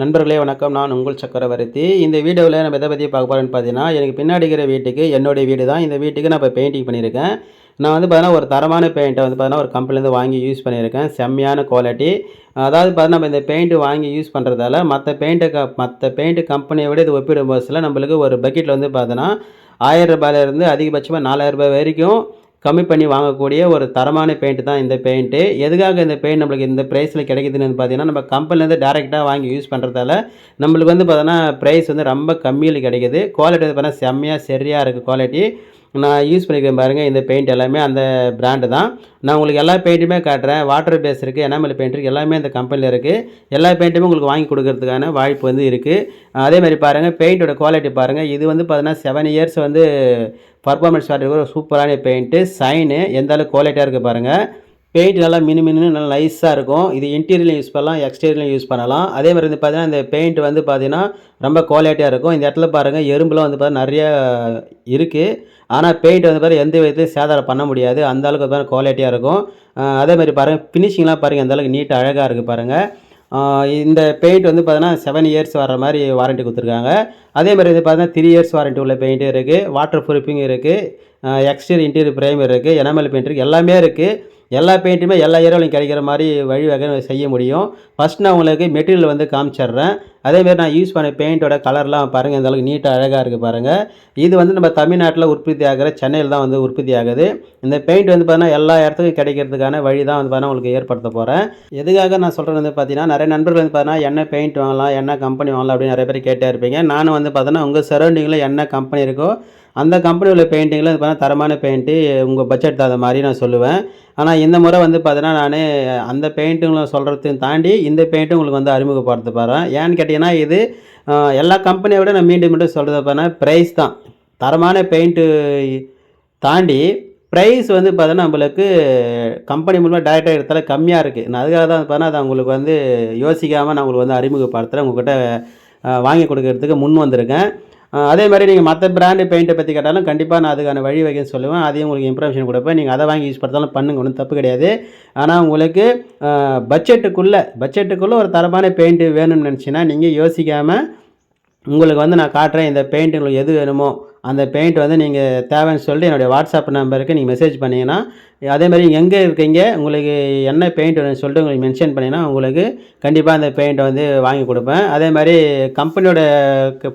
நண்பர்களே வணக்கம். நான் உங்கள் சக்கரவர்த்தி. இந்த வீடியோவில் நம்ம எதை பற்றி பார்க்க போகிறேன்னு பார்த்தீங்கன்னா எனக்கு பின்னாடி இருக்கிற வீட்டுக்கு என்னுடைய வீடு தான். இந்த வீட்டுக்கு நான் இப்போ பெயிண்டிங் பண்ணியிருக்கேன். நான் வந்து பார்த்தீங்கன்னா ஒரு தரமான பெயிண்ட்டை வந்து பார்த்தீங்கன்னா ஒரு கம்பெனிலேருந்து வாங்கி யூஸ் பண்ணியிருக்கேன். செம்மையான குவாலிட்டி அதாவது பார்த்தீங்கன்னா நம்ம இந்த பெயிண்ட்டு வாங்கி யூஸ் பண்ணுறதால மற்ற பெயிண்ட்டை க மற்ற பெயிண்ட்டு கம்பெனியை விட இது ஒப்பிடும் போதில் நம்மளுக்கு ஒரு பக்கெட்டில் வந்து பார்த்தீங்கன்னா ஆயிரம் ரூபாயிலேருந்து அதிகபட்சமாக நாலாயிரம் ரூபாய் வரைக்கும் கம்மி பண்ணி வாங்கக்கூடிய ஒரு தரமான பெயிண்ட் தான் இந்த பெயிண்ட்டு எதுக்காக இந்த பெயிண்ட் நம்மளுக்கு இந்த ப்ரைஸில் கிடைக்குதுன்னு வந்து பார்த்தீங்கன்னா நம்ம கம்பெனிலேருந்து டேரெக்டாக வாங்கி யூஸ் பண்ணுறதால நம்மளுக்கு வந்து பார்த்தோன்னா ப்ரைஸ் வந்து ரொம்ப கம்மியில் கிடைக்குது. குவாலிட்டி வந்து பார்த்தீங்கன்னா செம்மையாக சரியாக இருக்குது குவாலிட்டி நான் யூஸ் பண்ணிக்கிறேன் பாருங்கள் இந்த பெயிண்ட் எல்லாமே அந்த பிராண்டு தான். நான் உங்களுக்கு எல்லா பெயிண்ட்டுமே காட்டுறேன். வாட்டர் பேஸ் இருக்குது எனாமல் பெயிண்ட் இருக்குது எல்லாமே இந்த கம்பெனியில் இருக்குது எல்லா பெயிண்ட்டுமே உங்களுக்கு வாங்கி கொடுக்கறதுக்கான வாய்ப்பு வந்து இருக்குது அதே மாதிரி பாருங்கள் பெயிண்ட்டோட குவாலிட்டி பாருங்கள் இது வந்து பார்த்தீங்கன்னா செவன் இயர்ஸ் வந்து பர்ஃபார்மன்ஸ் காட்டுற ஒரு சூப்பரான பெயிண்ட்டு சைனு எந்த அளவுக்கு குவாலிட்டியாக இருக்குது பாருங்கள் பெயிண்ட் நல்லா மினு மினு நல்லா நைஸாக இருக்கும். இது இன்டீரியர்லையும் யூஸ் பண்ணலாம் எக்ஸ்டீரியர்லையும் யூஸ் பண்ணலாம். அதே மாதிரி வந்து பார்த்தீங்கன்னா இந்த பெயிண்ட் வந்து பார்த்தீங்கன்னா ரொம்ப குவாலிட்டியாக இருக்கும். இந்த இடத்துல பாருங்கள் எறும்புலாம் வந்து பார்த்தீங்கன்னா நிறைய இருக்குது ஆனால் பெயிண்ட் வந்து பாருங்கள் எந்த விதத்துலையும் சேதாரம் பண்ண முடியாது. அந்த அளவுக்கு பாருங்கள் குவாலிட்டியாக இருக்கும். அதே மாதிரி பாருங்கள் ஃபினிஷிங்லாம் பாருங்கள் அந்த அளவுக்கு நீட்டாக அழகாக இருக்குது பாருங்கள் இந்த பெயிண்ட் வந்து பார்த்தீங்கன்னா செவன் இயர்ஸ் வர மாதிரி வாரண்ட்டி கொடுத்துருக்காங்க. அதே மாதிரி வந்து பார்த்தீங்கன்னா த்ரீ இயர்ஸ் வாரண்ட்டி உள்ள பெயிண்ட்டும் இருக்குது வாட்டர் ப்ரூஃபிங் இருக்குது எக்ஸ்டீரியர் இன்டீரியர் பிரைமர் இருக்குது எனாமல் பெயிண்ட் இருக்குது எல்லாமே இருக்குது எல்லா பெயிண்ட்டுமே எல்லா ஏரியாவிலையும் கிடைக்கிற மாதிரி வழி வகை செய்ய முடியும். ஃபஸ்ட் நான் உங்களுக்கு மெட்டீரியல் வந்து காமிச்சிடுறேன். அதேமாரி நான் யூஸ் பண்ண பெயிண்ட்டோட கலர்லாம் பாருங்கள் இந்த அளவுக்கு நீட்டாக அழகாக இருக்குது பாருங்கள் இது வந்து நம்ம தமிழ்நாட்டில் உற்பத்தி ஆகிற சென்னையில் தான் வந்து உற்பத்தி ஆகுது. இந்த பெயிண்ட் வந்து பார்த்தீங்கன்னா எல்லா இடத்துக்கும் கிடைக்கிறதுக்கான வழி தான் வந்து பார்த்தீங்கன்னா உங்களுக்கு ஏற்படுத்த போகிறேன் எதுக்காக நான் சொல்கிறது வந்து பார்த்தீங்கன்னா நிறைய நண்பர்கள் வந்து பார்த்தீங்கன்னா என்ன பெயிண்ட் வாங்கலாம்? என்ன கம்பெனி வாங்கலாம்? அப்படின்னு நிறைய பேர் கேட்டே இருப்பீங்க. நானும் வந்து பார்த்தீங்கன்னா உங்கள் சரௌண்டிங்கில் என்ன கம்பெனி இருக்கோ அந்த கம்பெனி உள்ள பெயிண்டிங்கில் வந்து பார்த்தீங்கன்னா தரமான பெயிண்ட்டு உங்கள் பட்ஜெட் தகுந்த மாதிரி நான் சொல்லுவேன். ஆனால் இந்த முறை வந்து பார்த்தீங்கன்னா நான் அந்த பெயிண்ட்டுங்களை சொல்கிறதையும் தாண்டி இந்த பெயிண்ட்டும் உங்களுக்கு வந்து அறிமுகப்படுத்த போகிறேன் ஏன்னு கேட்டிங்கன்னா இது எல்லா கம்பெனியை விட நான் மீண்டும் மீண்டும் சொல்கிறத பார்த்தீங்கன்னா ப்ரைஸ் தான். தரமான பெயிண்ட்டு தாண்டி ப்ரைஸ் வந்து பார்த்தீங்கன்னா நம்மளுக்கு கம்பெனி மூலமாக டேரெக்டாக எடுத்தால கம்மியாக இருக்குது நான் அதுக்காக தான் பார்த்தீங்கன்னா அதை உங்களுக்கு வந்து யோசிக்காமல் நான் உங்களுக்கு வந்து அறிமுகப்படுத்துகிறேன் உங்கள்கிட்ட வாங்கி கொடுக்கறதுக்கு முன் வந்திருக்கேன். அதே மாதிரி நீங்கள் மற்ற பிராண்டு பெயிண்ட்டை பற்றி கேட்டாலும் கண்டிப்பாக நான் அதுக்கான வழி வகை சொல்லுவேன். அதையும் உங்களுக்கு இன்ஃபர்மேஷன் கொடுப்பேன். நீங்கள் அதை வாங்கி யூஸ் பண்ணுறதாலும் பண்ணுங்க ஒன்றும் தப்பு கிடையாது. ஆனால் உங்களுக்கு பட்ஜெட்டுக்குள்ளே பட்ஜெட்டுக்குள்ளே ஒரு தரமான பெயிண்ட்டு வேணும்னு நினச்சின்னா நீங்கள் யோசிக்காமல் உங்களுக்கு வந்து நான் காட்டுறேன் இந்த பெயிண்ட் உங்களுக்கு எது வேணுமோ அந்த பெயிண்ட் வந்து நீங்கள் தேவைன்னு சொல்லிட்டு என்னுடைய வாட்ஸ்அப் நம்பருக்கு நீங்கள் மெசேஜ் பண்ணிங்கன்னா அதே மாதிரி எங்கே இருக்கீங்க உங்களுக்கு என்ன பெயிண்ட் வேணும்னு சொல்லிட்டு உங்களுக்கு மென்ஷன் பண்ணிங்கன்னா உங்களுக்கு கண்டிப்பாக அந்த பெயிண்ட்டை வந்து வாங்கி கொடுப்பேன். அதே மாதிரி கம்பெனியோட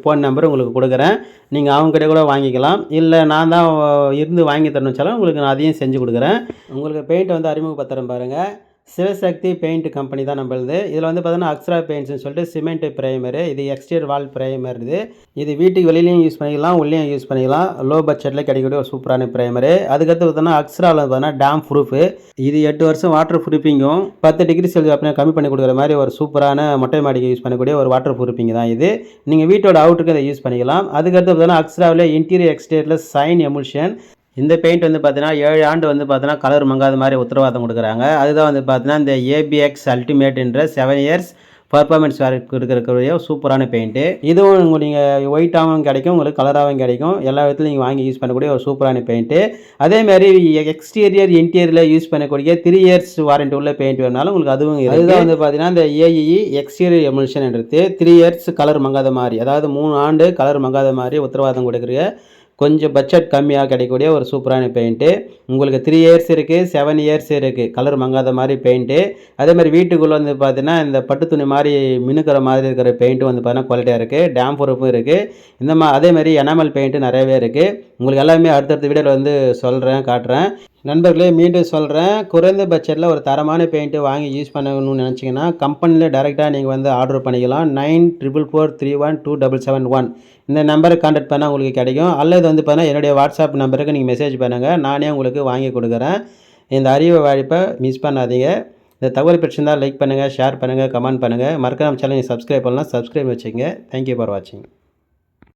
ஃபோன் நம்பர் உங்களுக்கு கொடுக்குறேன். நீங்கள் அவங்ககிட்ட கூட வாங்கிக்கலாம். இல்லை நான் தான் இருந்து வாங்கி தரணும் சொன்னாலும் உங்களுக்கு நான் அதையும் செஞ்சு கொடுக்குறேன். உங்களுக்கு பெயிண்ட் வந்து அறிமுகப்படுத்துகிறேன் பாருங்கள் சிவசக்தி பெயிண்ட் கம்பெனி தான் நம்மளுது. இதில் வந்து பார்த்தீங்கன்னா அக்ஸ்ரா பெயிண்ட்ஸ்னு சொல்லிட்டு சிமெண்ட் ப்ரைமரு இது எக்ஸ்டீரியர் வால் ப்ரைமர் இது இது வீட்டுக்கு வெளியிலையும் யூஸ் பண்ணிக்கலாம் உள்ளேயும் யூஸ் பண்ணிக்கலாம். லோ பட்ஜெட்டில் கிடைக்கக்கூடிய ஒரு சூப்பரான ப்ரைமரு. அதுக்கடுத்து பார்த்தீங்கன்னா அக்ஸ்ராவில் பார்த்தீங்கன்னா டேம் ப்ரூஃபு இது எட்டு வருஷம் வாட்டர் ப்ரூஃபிங்கும் பத்து டிகிரி செல்சியஸ் அப்படின்னா கம்மி பண்ணி கொடுக்குற மாதிரி ஒரு சூப்பரான மொட்டை மாடிக்கு யூஸ் பண்ணக்கூடிய ஒரு வாட்டர் ப்ரூஃபிங் தான் இது. நீங்கள் வீட்டோட அவுட்டுக்கு அதை யூஸ் பண்ணிக்கலாம். அதுக்கடுத்து பார்த்தீங்கன்னா அக்ஸ்ராவில் இன்டீரியர் எக்ஸ்டீரியரில் சைன் எமுல்ஷன் இந்த பெயிண்ட் வந்து பார்த்தீங்கன்னா ஏழு ஆண்டு வந்து பார்த்தீங்கன்னா கலர் மங்காத மாதிரி உத்தரவாதம் கொடுக்குறாங்க. அதுதான் வந்து பார்த்தீங்கன்னா இந்த ஏபிஎக்ஸ் அல்டிமேட்ன்ற செவன் இயர்ஸ் பர்ஃபார்மன்ஸ் இருக்கிறக்கூடிய சூப்பரான பெயிண்ட்டு இதுவும் உங்களுக்கு நீங்கள் ஒயிட்டாகவும் கிடைக்கும் உங்களுக்கு கலராகவும் கிடைக்கும். எல்லா விதத்துலையும் நீங்கள் வாங்கி யூஸ் பண்ணக்கூடிய ஒரு சூப்பரான பெயிண்ட்டு அதேமாதிரி எக்ஸ்டீரியர் இன்டீரியரில் யூஸ் பண்ணக்கூடிய த்ரீ இயர்ஸ் வாரண்ட்டி உள்ள பெயிண்ட் வேணாலும் உங்களுக்கு அதுவும் அதுதான் வந்து பார்த்தீங்கன்னா இந்த ஏஇஇ எக்ஸ்டீரியர் எமுல்ஷன் என்றது. த்ரீ இயர்ஸ் கலர் மங்காத மாதிரி அதாவது மூணு ஆண்டு கலர் மங்காத மாதிரி உத்தரவாதம் கொடுக்குற கொஞ்சம் பட்ஜெட் கம்மியாக கிடைக்கக்கூடிய ஒரு சூப்பரான பெயிண்ட்டு உங்களுக்கு த்ரீ இயர்ஸ் இருக்குது செவன் இயர்ஸ் இருக்குது கலர் மங்காத மாதிரி பெயிண்ட்டு அதே மாதிரி வீட்டுக்குள்ளே வந்து பார்த்தீங்கன்னா இந்த பட்டு துணி மாதிரி மினுக்கிற மாதிரி இருக்கிற பெயிண்ட்டும் வந்து பார்த்தீங்கன்னா குவாலிட்டியாக இருக்குது டேம் ப்ரூஃபும் இருக்குது இந்த மா அதே மாதிரி எனாமல் பெயிண்ட்டு நிறையவே இருக்குது உங்களுக்கு எல்லாமே அடுத்தடுத்த வீடியோவில் வந்து சொல்கிறேன் காட்டுறேன். நண்பர்களே மீண்டும் சொல்கிறேன் குறைந்த பட்ஜெட்டில் ஒரு தரமான பெயிண்ட்டு வாங்கி யூஸ் பண்ணணும்னு நினச்சிங்கன்னா கம்பெனியில் டேரெக்டாக நீங்கள் வந்து ஆர்டர் பண்ணிக்கலாம். Nine triple four three one two double seven one இந்த நம்பரை கான்டாக்ட் பண்ணால் உங்களுக்கு கிடைக்கும். அல்லது வந்து பார்த்தீங்கன்னா என்னுடைய வாட்ஸ்அப் நம்பருக்கு நீங்கள் மெசேஜ் பண்ணுங்கள் நானே உங்களுக்கு வாங்கி கொடுக்குறேன். இந்த அறிவு வாய்ப்பை மிஸ் பண்ணாதீங்க. இந்த தகவல் பிரச்சனை லைக் பண்ணுங்கள் ஷேர் பண்ணுங்கள் கமெண்ட் பண்ணுங்கள் மறக்காம சேனல் சப்ஸ்கிரைப் பண்ணலாம். சப்ஸ்கிரைப் வச்சுங்க தேங்க்யூ ஃபார் வாட்சிங்